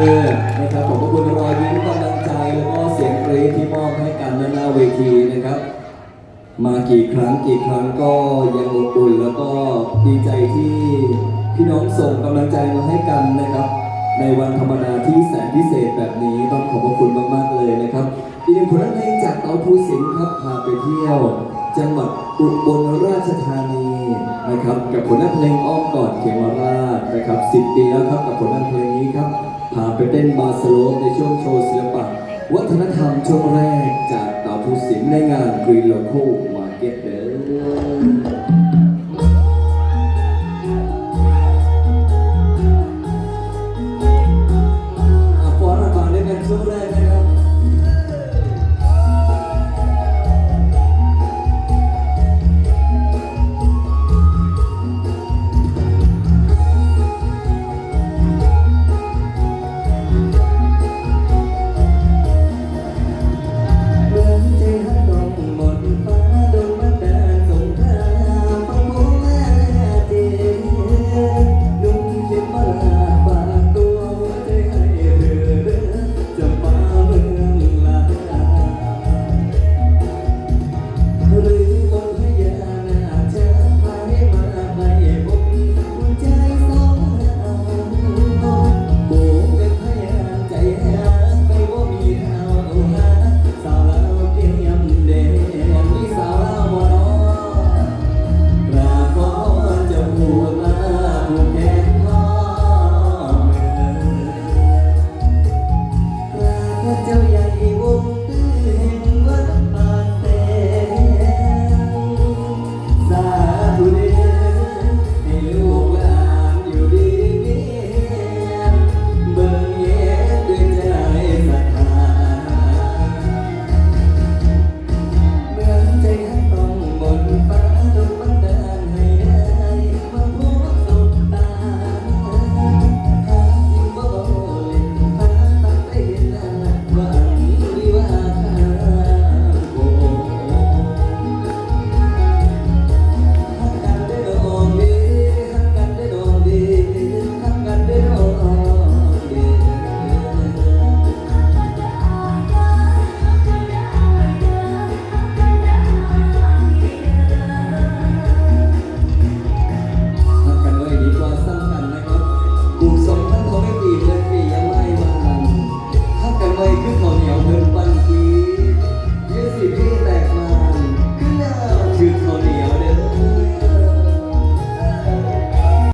เออนะครับขอบคุณรอยยิ้มกำลังใจแล้วก็เสียงกรี๊ดที่มอบให้กันด้านหน้าเวทีนะครับ มากี่ครั้งกี่ครั้งก็ยังอบอุ่นแล้วก็ดีใจที่พี่น้องส่งกำลังใจมาให้กันนะครับ ในวันธรรมดาที่แสนพิเศษแบบนี้ต้องขอบพระคุณมากๆเลยนะครับอีกหนึ่งผลงานเพลงจากเตาภูสินทร์ครับพาไปเที่ยว จังหวัดอุบลราชธานีนะครับ กับผลงานเพลงอ้อมกอดเขมราชนะครับ10ปีแล้วครับกับผลงานเพลงนี้ครับ พาไปเต้นบาสโลปในช่วงโชว์ศิลปะ วัฒนธรรมช่วงแรกจากเต๋าภูสิงในงานกรีนโลโก้มาเก็ตเด้อฟอนระบาดด้วยกันช่วงแรก